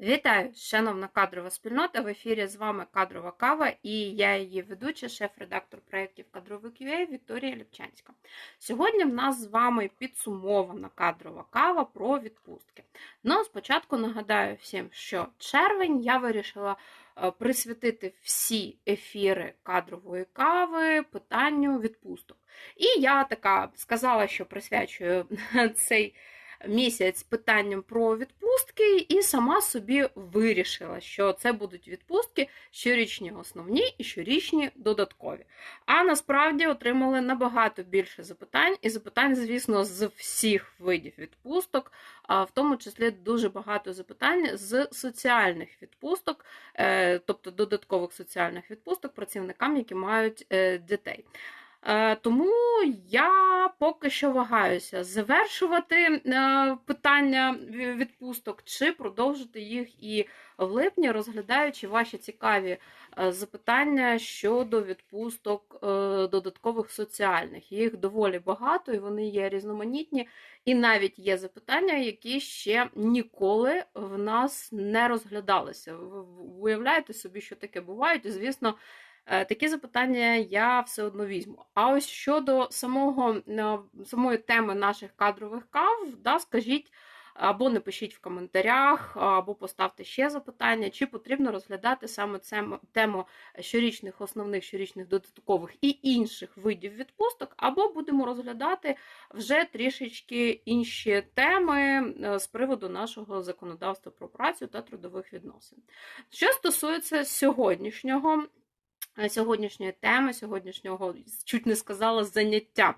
Вітаю, шановна кадрова спільнота. В ефірі з вами кадрова кава і я її ведуча, шеф-редактор проєктів кадровий QA Вікторія Ліпчанська. Сьогодні в нас з вами підсумована кадрова кава про відпустки. Ну, спочатку нагадаю всім, що червень я вирішила е, присвятити всі ефіри кадрової кави питанню відпусток. І я така сказала, що присвячую цей місяць питанням про відпустки, і сама собі вирішила, що це будуть відпустки щорічні основні і щорічні додаткові. А насправді отримали набагато більше запитань, і запитань, звісно, з всіх видів відпусток, в тому числі дуже багато запитань з соціальних відпусток, е, тобто додаткових соціальних відпусток працівникам, які мають е, дітей. Е, тому я поки що вагаюся завершувати е, питання відпусток чи продовжити їх і в липні, розглядаючи ваші цікаві е, запитання щодо відпусток додаткових соціальних. Їх доволі багато і вони є різноманітні. І навіть є запитання, які ще ніколи в нас не розглядалися. Ви уявляєте собі, що таке бувають, і звісно. Е, такі запитання я все одно візьму. А ось щодо самого, е, самої теми наших кадрових кав, да, скажіть або напишіть в коментарях, або поставте ще запитання, чи потрібно розглядати саме тему щорічних основних, щорічних додаткових і інших видів відпусток, або будемо розглядати вже трішечки інші теми е, з приводу нашого законодавства про працю та трудових відносин. Що стосується сьогоднішнього сьогоднішньої теми, сьогоднішнього, чуть не сказала, заняття,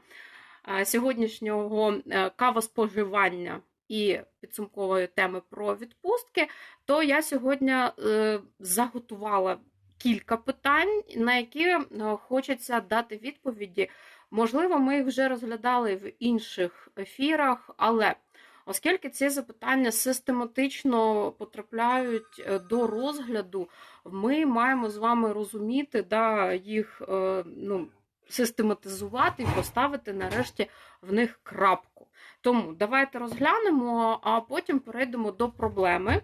е, сьогоднішнього е, кавоспоживання і підсумкової теми про відпустки, то я сьогодні заготувала кілька питань, на які хочеться дати відповіді. Можливо, ми їх вже розглядали в інших ефірах, але Оскільки ці запитання систематично потрапляють е, до розгляду, ми маємо з вами розуміти, да, їх е, ну, систематизувати і поставити нарешті в них крапку. Тому давайте розглянемо, а потім перейдемо до проблеми.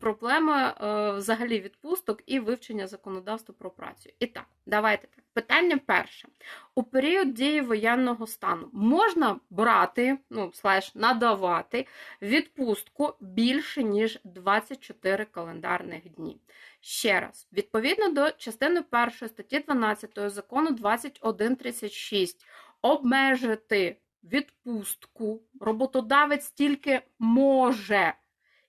Проблема е, взагалі відпусток і вивчення законодавства про працю. І так, давайте так. Питання перше. У період дії воєнного стану можна брати, ну, слеш, надавати відпустку більше, ніж 24 календарних дні. Ще раз, відповідно до частини 1 статті 12 закону 2136, обмежити відпустку роботодавець тільки може.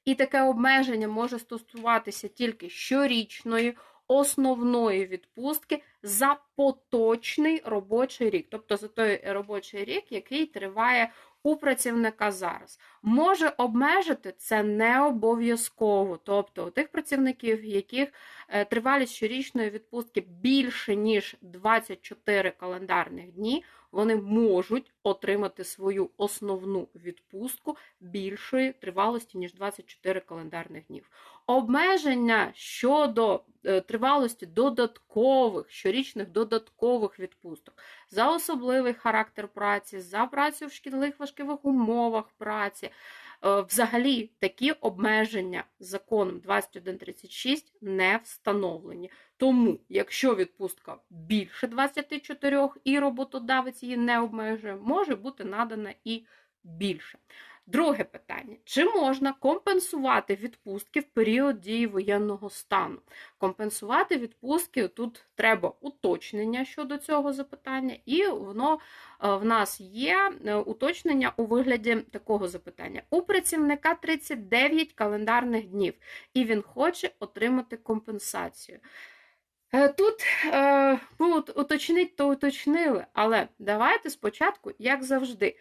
І таке обмеження може стосуватися тільки щорічної основної відпустки за поточний робочий рік, тобто за той робочий рік, який триває у працівника зараз. Може обмежити це не обов'язково. Тобто у тих працівників, яких е, тривалість щорічної відпустки більше, ніж 24 календарних дні, вони можуть отримати свою основну відпустку більшої тривалості, ніж 24 календарних днів. Обмеження щодо е, тривалості додаткових, щорічних додаткових відпусток за особливий характер праці, за працю в шкідливих важких умовах праці. Е, взагалі такі обмеження законом 2136 не встановлені. Тому, якщо відпустка більше 24 і роботодавець її не обмежує, може бути надана і більше. Друге питання: чи можна компенсувати відпустки в період дії воєнного стану? Компенсувати відпустки тут треба уточнення щодо цього запитання, і воно е, в нас є е, уточнення у вигляді такого запитання. У працівника 39 календарних днів, і він хоче отримати компенсацію. Е, тут ну, уточнити, то уточнили, але давайте спочатку, як завжди.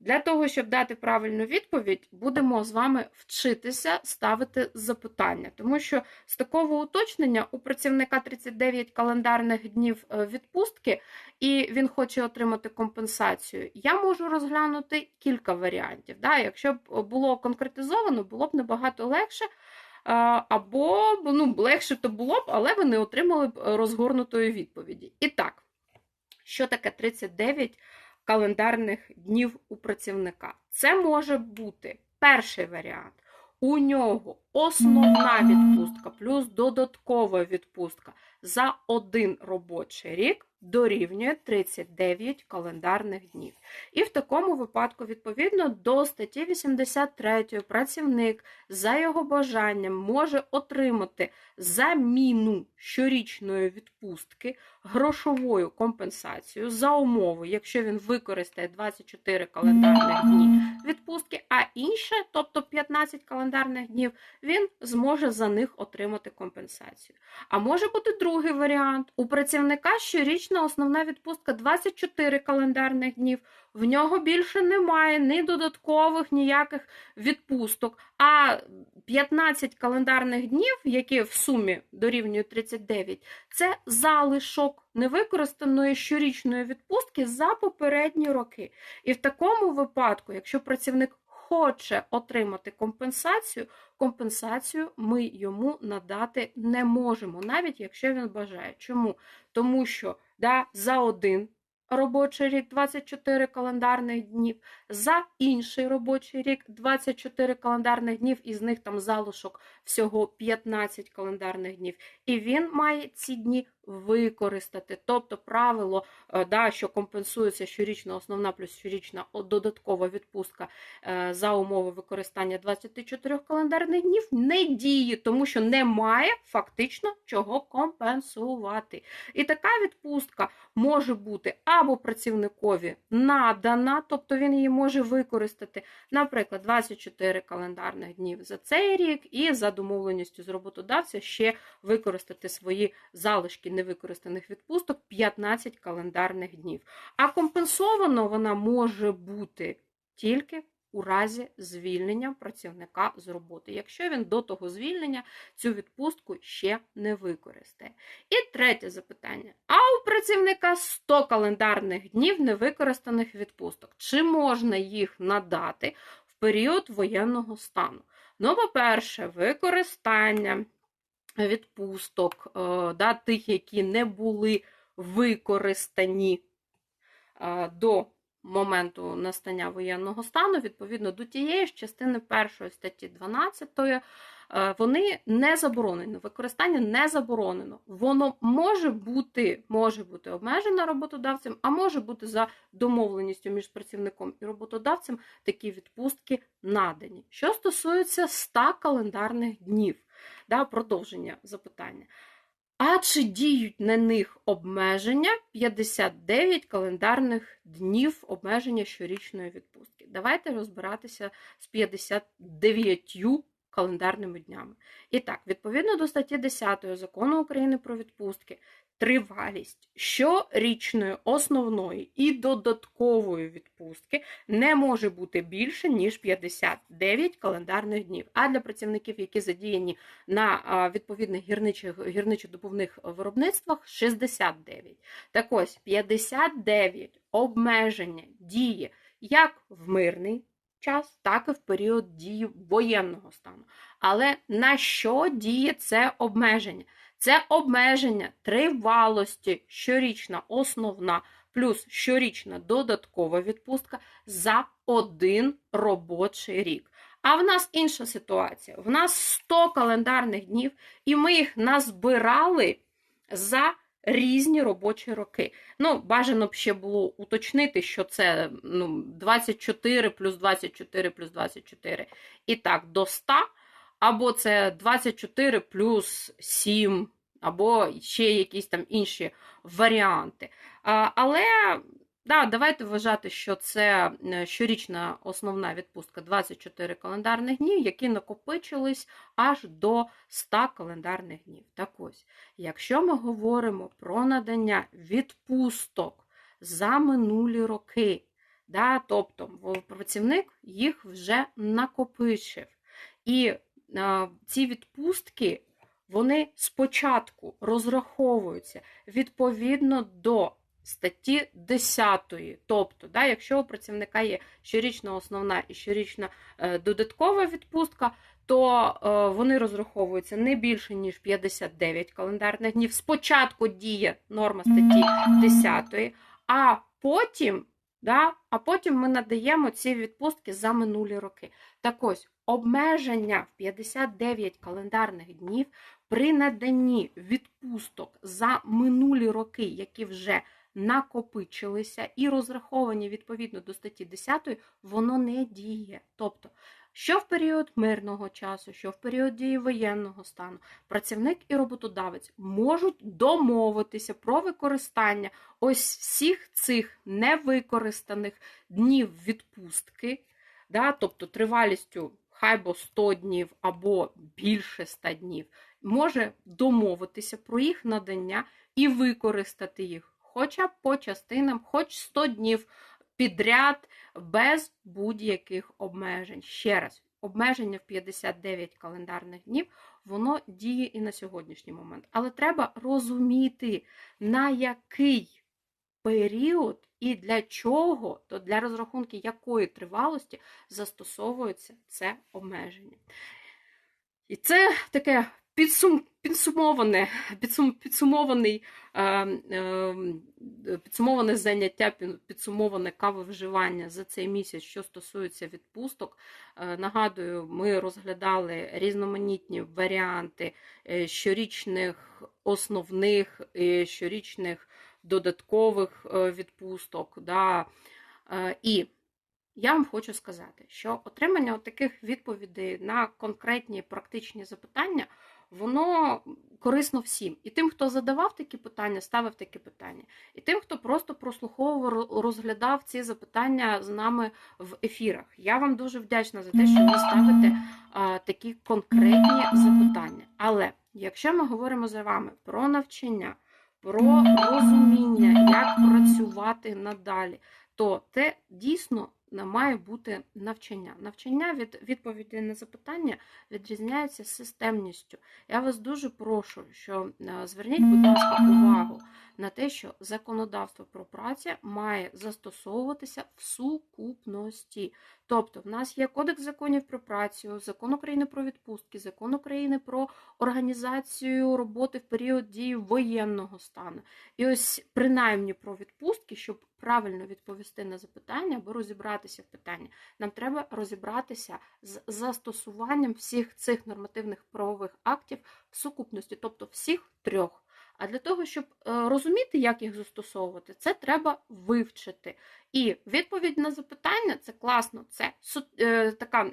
Для того, щоб дати правильну відповідь, будемо з вами вчитися ставити запитання, тому що з такого уточнення у працівника 39 календарних днів е, відпустки, і він хоче отримати компенсацію. Я можу розглянути кілька варіантів. Да? Якщо б було конкретизовано, було б набагато легше. Або ну, легше то було б, але ви не отримали б розгорнутої відповіді. І так, що таке 39 календарних днів у працівника. Це може бути перший варіант. у нього основна відпустка плюс додаткова відпустка за один робочий рік дорівнює 39 календарних днів. І в такому випадку, відповідно до статті 83, працівник за його бажанням може отримати заміну щорічної відпустки грошовою компенсацією за умови, якщо він використає 24 календарних дні відпустки, а інше, тобто 15 календарних днів, він зможе за них отримати компенсацію. А може бути другий варіант. У працівника щорічна основна відпустка 24 календарних днів. В нього більше немає ні додаткових ніяких відпусток. А 15 календарних днів, які в сумі дорівнюють 39, це залишок невикористаної щорічної відпустки за попередні роки. І в такому випадку, якщо працівник хоче отримати компенсацію, компенсацію ми йому надати не можемо, навіть якщо він бажає. Чому? Тому що да, за один робочий рік 24 календарних днів, за інший робочий рік 24 календарних днів, із них там залишок всього 15 календарних днів. І він має ці дні використати. Тобто правило, е, да, що компенсується щорічна основна плюс щорічна додаткова відпустка е, за умови використання 24 календарних днів, не діє, тому що немає фактично чого компенсувати. І така відпустка може бути або працівникові надана, тобто він її може використати, наприклад, 24 календарних днів за цей рік, і за домовленістю з роботодавця ще використати свої залишки невикористаних відпусток 15 календарних днів. А компенсовано вона може бути тільки у разі звільнення працівника з роботи, якщо він до того звільнення цю відпустку ще не використає. І третє запитання: а у працівника 100 календарних днів невикористаних відпусток. Чи можна їх надати в період воєнного стану? Ну, по-перше, використання відпусток, е, да, тих, які не були використані е, до моменту настання воєнного стану, відповідно до тієї ж частини першої статті 12, е, вони не заборонені. Використання не заборонено. Воно може бути, може бути обмежено роботодавцем, а може бути за домовленістю між працівником і роботодавцем такі відпустки надані. Що стосується 100 календарних днів, да, продовження запитання. А чи діють на них обмеження 59 календарних днів обмеження щорічної відпустки? Давайте розбиратися з 59 календарними днями. І так, відповідно до статті 10 закону України про відпустки, тривалість щорічної основної і додаткової відпустки не може бути більше, ніж 59 календарних днів. А для працівників, які задіяні на відповідних гірничих гірничо-добувних виробництвах 69. Так ось 59 обмеження діє як в мирний час, так і в період дії воєнного стану. Але на що діє це обмеження? Це обмеження тривалості щорічна основна плюс щорічна додаткова відпустка за один робочий рік. А в нас інша ситуація. В нас 100 календарних днів, і ми їх назбирали за різні робочі роки. Ну, бажано б ще було уточнити, що це ну, 24 плюс 24 плюс 24. І так, до 100, або це 24 плюс 7, або ще якісь там інші варіанти. Але Да, давайте вважати, що це е, щорічна основна відпустка 24 календарних днів, які накопичились аж до 100 календарних днів. Так ось, якщо ми говоримо про надання відпусток за минулі роки, да, тобто працівник їх вже накопичив. І а, ці відпустки вони спочатку розраховуються відповідно до статті 10. Тобто, да, якщо у працівника є щорічна основна і щорічна е, додаткова відпустка, то е, вони розраховуються не більше, ніж 59 календарних днів. Спочатку діє норма статті 10, а потім. Да? А потім ми надаємо ці відпустки за минулі роки. Так ось, обмеження в 59 календарних днів при наданні відпусток за минулі роки, які вже накопичилися і розраховані відповідно до статті 10, воно не діє. Тобто, що в період мирного часу, що в період дії воєнного стану, працівник і роботодавець можуть домовитися про використання ось всіх цих невикористаних днів відпустки, да, тобто тривалістю хай бо 100 днів або більше 100 днів, може домовитися про їх надання і використати їх, хоча б по частинам, хоч 100 днів підряд, без будь-яких обмежень. Ще раз, обмеження в 59 календарних днів, воно діє і на сьогоднішній момент. Але треба розуміти, на який період і для чого, то для розрахунки якої тривалості застосовується це обмеження. І це таке підсум, підсумоване, підсум, підсумований, е, е, підсумоване заняття, підсумоване кавовживання за цей місяць, що стосується відпусток. Е, нагадую, ми розглядали різноманітні варіанти е, щорічних основних, е, щорічних додаткових е, відпусток. Да. І я вам хочу сказати, що отримання таких відповідей на конкретні практичні запитання, воно корисно всім. І тим, хто задавав такі питання, ставив такі питання, і тим, хто просто прослуховував, розглядав ці запитання з нами в ефірах. Я вам дуже вдячна за те, що ви ставите а, такі конкретні запитання. Але якщо ми говоримо з вами про навчання, про розуміння, як працювати надалі, то це дійсно має бути навчання. Навчання від відповіді на запитання відрізняється системністю. Я вас дуже прошу, що е, зверніть, будь ласка, увагу на те, що законодавство про працю має застосовуватися в сукупності. Тобто, в нас є Кодекс законів про працю, закон України про відпустки, закон України про організацію роботи в період дії воєнного стану. І ось принаймні про відпустки, щоб правильно відповісти на запитання або розібратися в питанні, нам треба розібратися з застосуванням всіх цих нормативних правових актів в сукупності, тобто всіх трьох. А для того, щоб е, розуміти, як їх застосовувати, це треба вивчити. І відповідь на запитання це класно, це е, така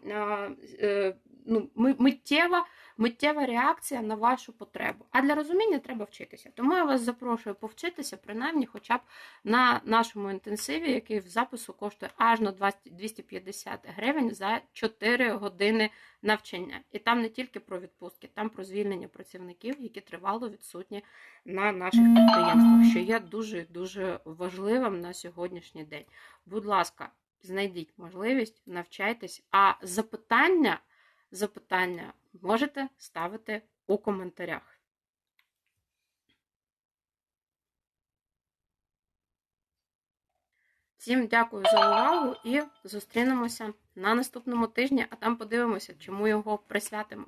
е, ну, миттєва, миттєва реакція на вашу потребу. А для розуміння треба вчитися. Тому я вас запрошую повчитися, принаймні, хоча б на нашому інтенсиві, який в запису коштує аж на 20, 250 гривень за 4 години навчання. І там не тільки про відпустки, там про звільнення працівників, які тривало відсутні на наших підприємствах, що є дуже дуже важливим на сьогоднішній день. Будь ласка, знайдіть можливість, навчайтесь, а запитання, запитання можете ставити у коментарях. Всім дякую за увагу і зустрінемося на наступному тижні, а там подивимося, чому його присвятимо.